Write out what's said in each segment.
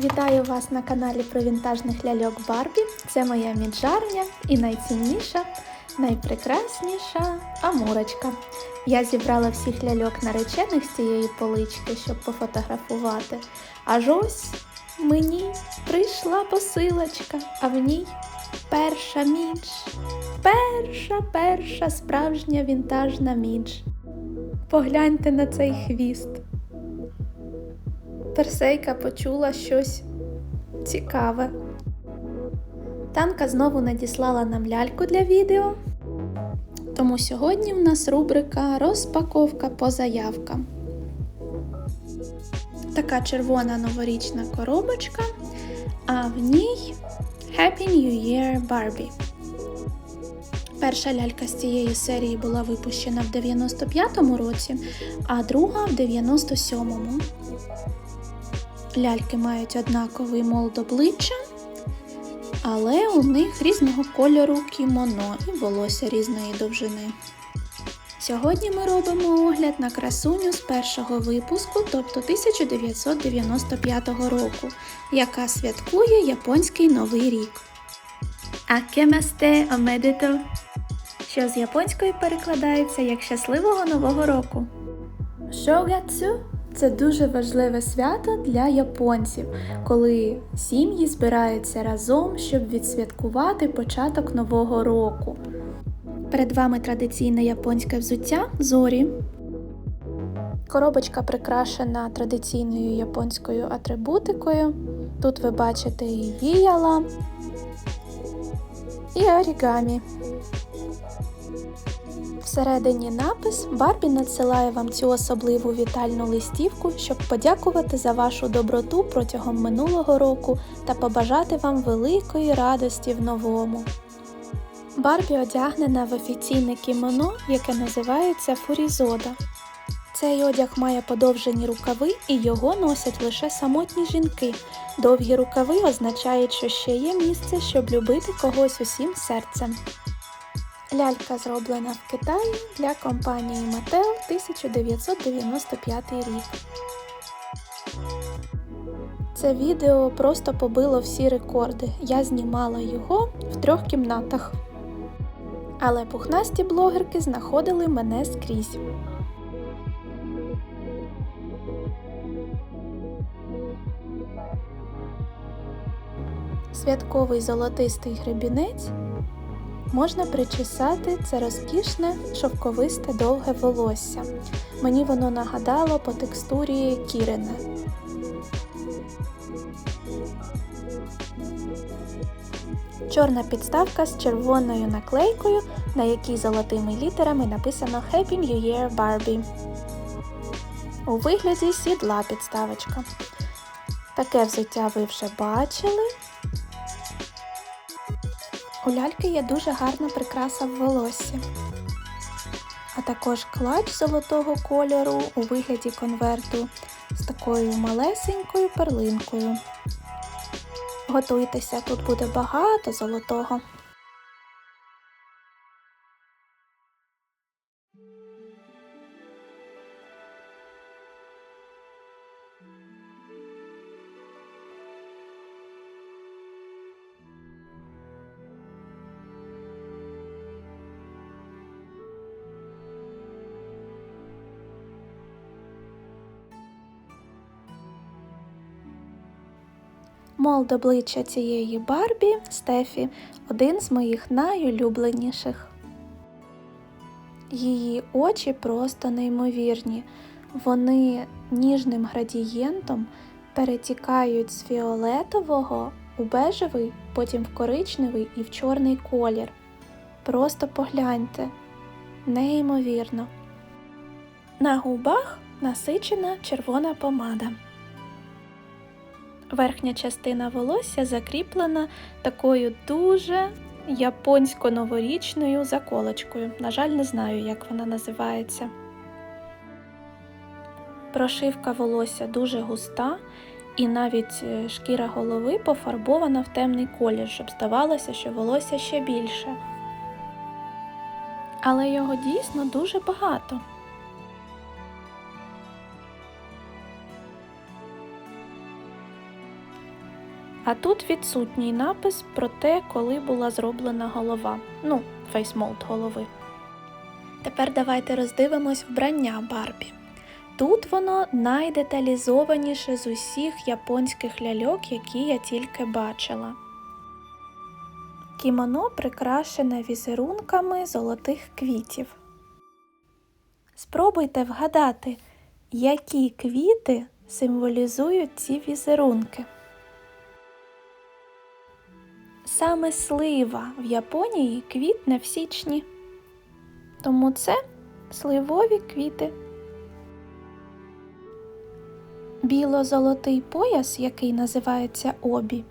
Вітаю вас на каналі про вінтажних ляльок Барбі. Це моя мінжарня і найцінніша, найпрекрасніша амурочка. Я зібрала всіх ляльок наречених з цієї полички, щоб пофотографувати. Аж ось мені прийшла посилочка, а в ній перша мідж. Перша, перша справжня вінтажна мідж. Погляньте на цей хвіст. Персейка почула щось цікаве. Танка знову надіслала нам ляльку для відео. Тому сьогодні в нас рубрика Розпаковка по заявкам. Така червона новорічна коробочка, а в ній Happy New Year Barbie. Перша лялька з цієї серії була випущена в 95-му році, а друга в 97-му. Ляльки мають однаковий молд обличчя, але у них різного кольору кімоно і волосся різної довжини. Сьогодні ми робимо огляд на красуню з першого випуску, тобто 1995 року, яка святкує японський новий рік. Акемасте омедето, що з японської перекладається як щасливого нового року. Шогацю це дуже важливе свято для японців, коли сім'ї збираються разом, щоб відсвяткувати початок нового року. Перед вами традиційне японське взуття зорі. Коробочка прикрашена традиційною японською атрибутикою. Тут ви бачите і віяла, і орігамі. Всередині напис Барбі надсилає вам цю особливу вітальну листівку, щоб подякувати за вашу доброту протягом минулого року та побажати вам великої радості в новому. Барбі одягнена в офіційне кімоно, яке називається Фурізода. Цей одяг має подовжені рукави і його носять лише самотні жінки. Довгі рукави означають, що ще є місце, щоб любити когось усім серцем. Лялька зроблена в Китаї для компанії Mattel 1995 рік. Це відео просто побило всі рекорди. Я знімала його в трьох кімнатах. Але пухнасті блогерки знаходили мене скрізь. Святковий золотистий гребінець можна причесати це розкішне шовковисте довге волосся. Мені воно нагадало по текстурі кірине. Чорна підставка з червоною наклейкою, на якій золотими літерами написано Happy New Year Barbie. У вигляді сідла підставочка. Таке взуття ви вже бачили. У ляльки є дуже гарна прикраса в волоссі, а також клач золотого кольору у вигляді конверту з такою малесенькою перлинкою. Готуйтеся, тут буде багато золотого. Молд обличчя цієї Барбі Стефі один з моїх найулюбленіших. Її очі просто неймовірні. Вони ніжним градієнтом перетікають з фіолетового у бежевий, потім в коричневий і в чорний колір. Просто погляньте, неймовірно. На губах насичена червона помада. Верхня частина волосся закріплена такою дуже японсько-новорічною заколочкою. На жаль, не знаю, як вона називається. Прошивка волосся дуже густа, і навіть е, шкіра голови пофарбована в темний колір, щоб здавалося, що волосся ще більше. Але його дійсно дуже багато. А тут відсутній напис про те, коли була зроблена голова. Ну, фейсмолд голови. Тепер давайте роздивимось вбрання Барбі. Тут воно найдеталізованіше з усіх японських ляльок, які я тільки бачила. Кімоно прикрашене візерунками золотих квітів. Спробуйте вгадати, які квіти символізують ці візерунки. Саме слива в Японії квітне в січні. Тому це сливові квіти. Біло-золотий пояс, який називається обі,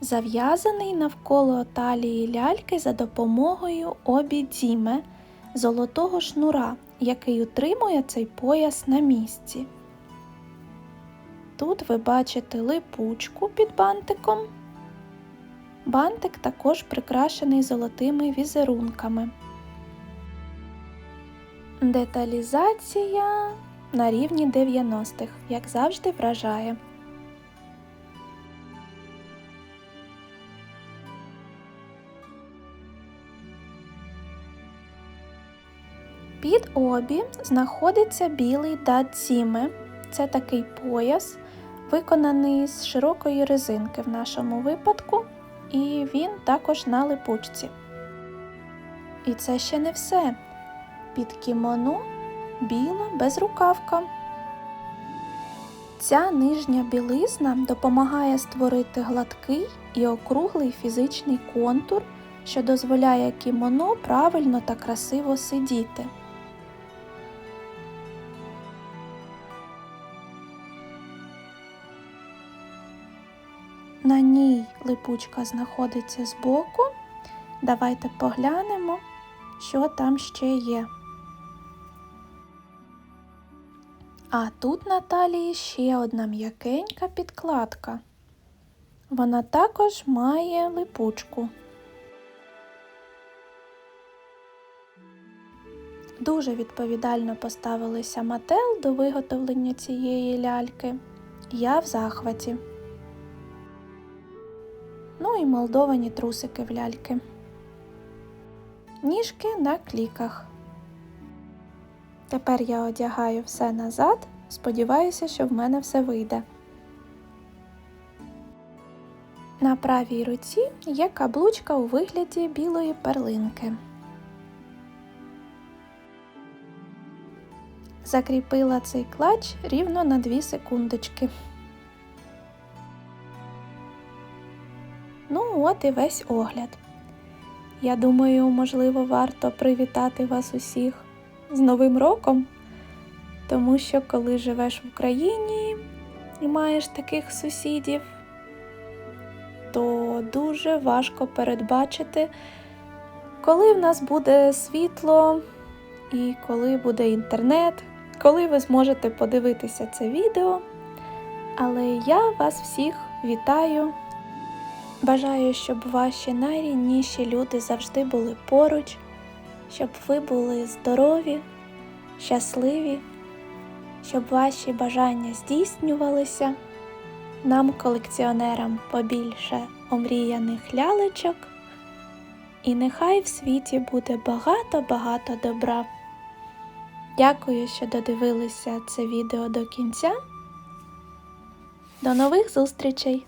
зав'язаний навколо талії ляльки за допомогою обі діме золотого шнура, який утримує цей пояс на місці. Тут ви бачите липучку під бантиком. Бантик також прикрашений золотими візерунками. Деталізація на рівні 90-х, як завжди, вражає. Під обі знаходиться білий дадзіме. Це такий пояс, виконаний з широкої резинки в нашому випадку, і він також на липучці. І це ще не все. Під кімоно біла безрукавка. Ця нижня білизна допомагає створити гладкий і округлий фізичний контур, що дозволяє кімоно правильно та красиво сидіти. На ній липучка знаходиться збоку. Давайте поглянемо, що там ще є. А тут на талії ще одна м'якенька підкладка. Вона також має липучку. Дуже відповідально поставилися Мател до виготовлення цієї ляльки. Я в захваті. І молдовані трусики в ляльки. Ніжки на кліках. Тепер я одягаю все назад. Сподіваюся, що в мене все вийде. На правій руці є каблучка у вигляді білої перлинки. Закріпила цей клач рівно на 2 секундочки. От і весь огляд. Я думаю, можливо, варто привітати вас усіх з Новим роком, тому що коли живеш в Україні і маєш таких сусідів, то дуже важко передбачити, коли в нас буде світло і коли буде інтернет, коли ви зможете подивитися це відео. Але я вас всіх вітаю. Бажаю, щоб ваші найрідніші люди завжди були поруч, щоб ви були здорові, щасливі, щоб ваші бажання здійснювалися, нам, колекціонерам, побільше омріяних лялечок, і нехай в світі буде багато-багато добра. Дякую, що додивилися це відео до кінця. До нових зустрічей!